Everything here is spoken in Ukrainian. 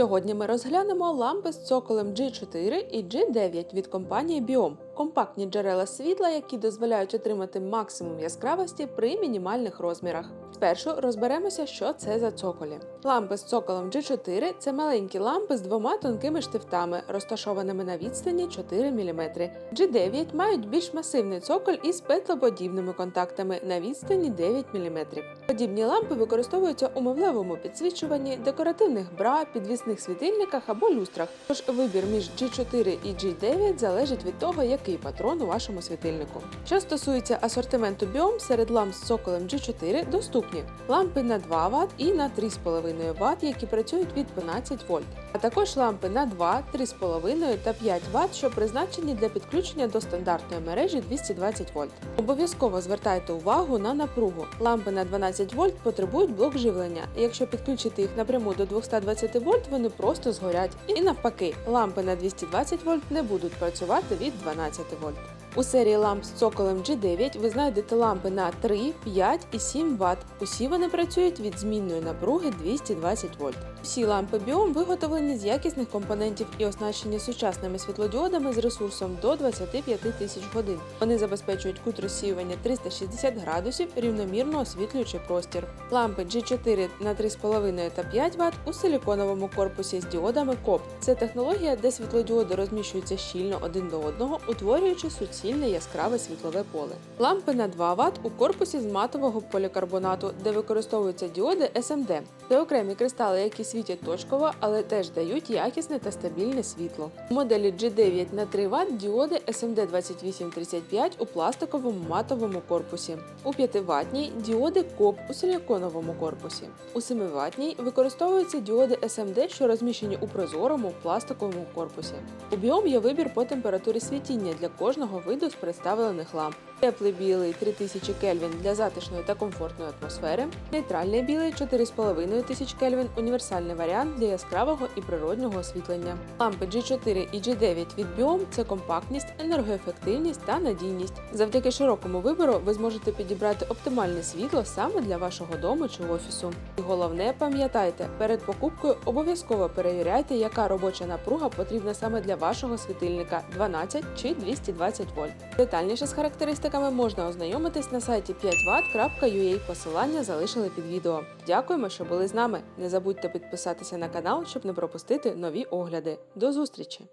Сьогодні ми розглянемо лампи з цоколем G4 і G9 від компанії Biom. Компактні джерела світла, які дозволяють отримати максимум яскравості при мінімальних розмірах. Спершу розберемося, що це за цоколі. Лампи з цоколем G4 це маленькі лампи з двома тонкими штифтами, розташованими на відстані 4 мм. G9 мають більш масивний цоколь із петлоподібними контактами на відстані 9 мм. Подібні лампи використовуються у мовлевому підсвічуванні, декоративних бра, підвісних світильниках або люстрах. Тож вибір між G4 і G9 залежить від того, який патрон у вашому світильнику. Що стосується асортименту Biom, серед ламп з цоколем G4 доступні лампи на 2 Вт і на 3,5 Вт, які працюють від 12 вольт, а також лампи на 2, 3,5 та 5 Вт, що призначені для підключення до стандартної мережі 220 вольт. Обов'язково звертайте увагу на напругу. Лампи на 12 вольт потребують блок живлення. Якщо підключити їх напряму до 220 вольт, вони просто згорять. І навпаки, лампи на 220 вольт не будуть працювати від 12 вольт. У серії ламп з цоколем G9 ви знайдете лампи на 3, 5 і 7 Вт. Усі вони працюють від змінної напруги 220 вольт. Всі лампи Biom виготовлені з якісних компонентів і оснащені сучасними світлодіодами з ресурсом до 25 тисяч годин. Вони забезпечують кут розсіювання 360 градусів, рівномірно освітлюючи простір. Лампи G4 на 3,5 та 5 Вт у силіконовому корпусі з діодами COP. Це технологія, де світлодіоди розміщуються щільно один до одного, утворюючи суцільне яскраве світлове поле. Лампи на 2 Вт у корпусі з матового полікарбонату, де використовуються діоди SMD. Це окремі кристали, які світять точково, але теж дають якісне та стабільне світло. У моделі G9 на 3 Вт діоди SMD2835 у пластиковому матовому корпусі. У 5 ватній діоди COP у силіконовому корпусі. У 7 ватній використовуються діоди SMD, що розміщені у прозорому пластиковому корпусі. У біом є вибір по температурі світіння для кожного виду з представлених ламп. Теплий білий 3000 Кельвін для затишної та комфортної атмосфери, нейтральний білий 4500 Кельвін універсальний варіант для яскравого і природнього освітлення. Лампи G4 і G9 від Biom – це компактність, енергоефективність та надійність. Завдяки широкому вибору ви зможете підібрати оптимальне світло саме для вашого дому чи офісу. І головне, пам'ятайте, перед покупкою обов'язково перевіряйте, яка робоча напруга потрібна саме для вашого світильника 12 чи 220 вольт. Детальніше з характеристиками можна ознайомитись на сайті 5watt.ua. Посилання залишили під відео. Дякуємо, що були з нами. Не забудьте підписатися на канал, щоб не пропустити нові огляди. До зустрічі!